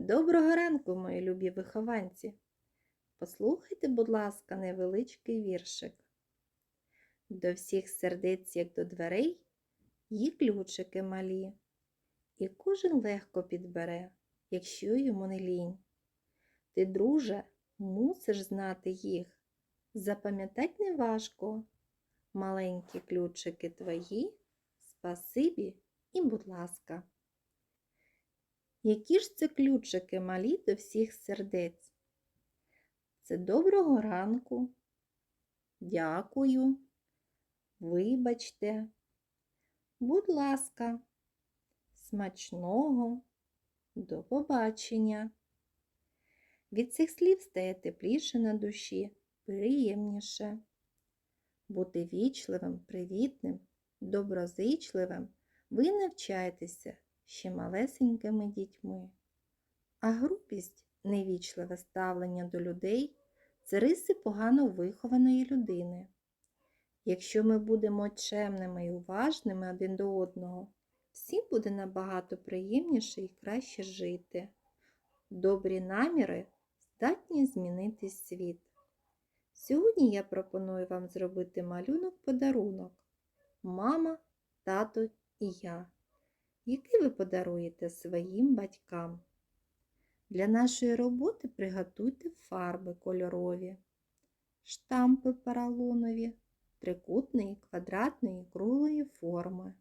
Доброго ранку, мої любі вихованці. Послухайте, будь ласка, невеличкий віршик. До всіх сердець, як до дверей, є ключики малі, і кожен легко підбере, якщо йому не лінь. Ти, друже, мусиш знати їх, запам'ятать неважко. Маленькі ключики твої, спасибі і будь ласка. Які ж це ключики малі до всіх сердець? Це доброго ранку, дякую, вибачте, будь ласка, смачного, до побачення. Від цих слів стає тепліше на душі, приємніше. Бути вічливим, привітним, доброзичливим ви навчаєтеся ще малесенькими дітьми. А грубість, невічливе ставлення до людей це риси погано вихованої людини. Якщо ми будемо чемними і уважними один до одного, всім буде набагато приємніше і краще жити. Добрі наміри здатні змінити світ. Сьогодні я пропоную вам зробити малюнок-подарунок мама, тато і я який ви подаруєте своїм батькам. Для нашої роботи приготуйте фарби кольорові, штампи поролонові, трикутної, квадратної, круглої форми,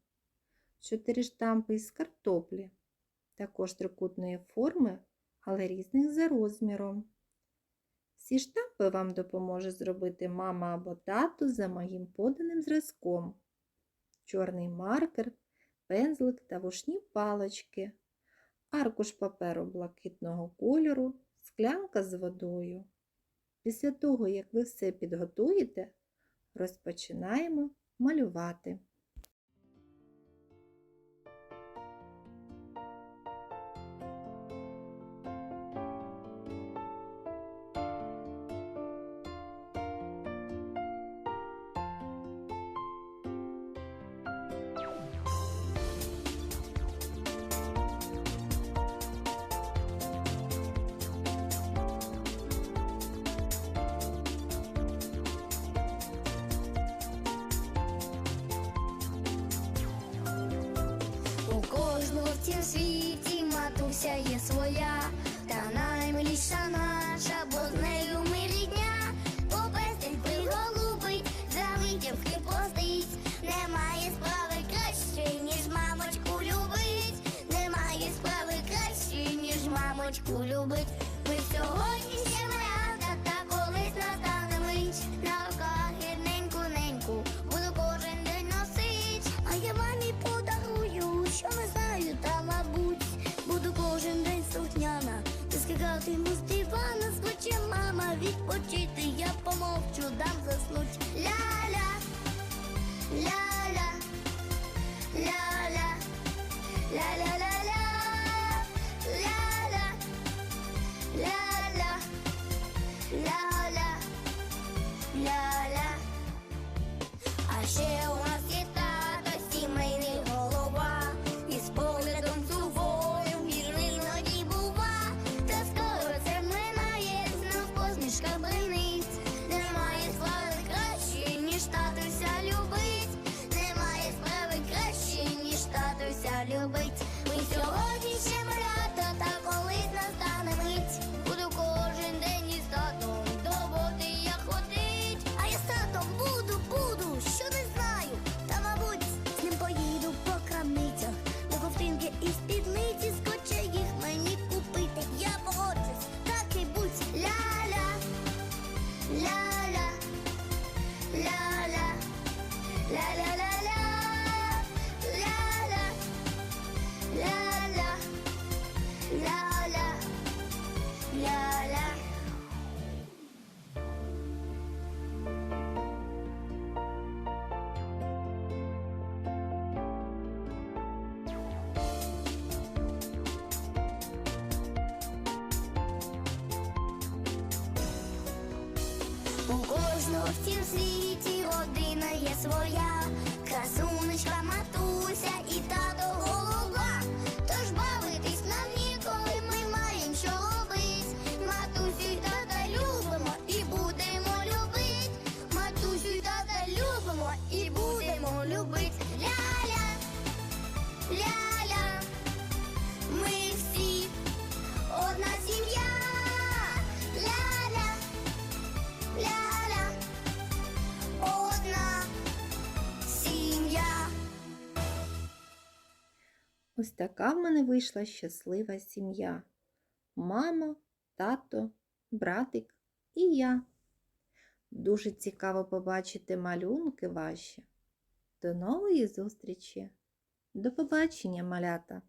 чотири штампи із картоплі, також трикутної форми, але різних за розміром. Всі штампи вам допоможе зробити мама або тато за моїм поданим зразком. Чорний маркер пензлик та вушні палочки, аркуш паперу блакитного кольору, склянка з водою. Після того, як ви все підготуєте, розпочинаємо малювати. Цім світі матуся є своя, та наймиліша наша, бо з нею ми рідня, попестить приголубить, за витівки постить, немає справи краще, ніж мамочку любить, немає справи краще, ніж мамочку любить. Кожен день сухняна, ти скакатиму з дивана, схоче мама відпочити, я помовчу, дам заснуть. Ля-ля, ля-ля, ля-ля, ля-ля-ля-ля, ля-ля, ля-ля, ля-ля, ля-ля. А ще любить. Ми сьогодні У кожного в цім світі родина є своя, красунечка, матуся і тато Ось така в мене вийшла щаслива сім'я. Мама, тато, братик і я. Дуже цікаво побачити малюнки ваші. До нової зустрічі. До побачення, малята!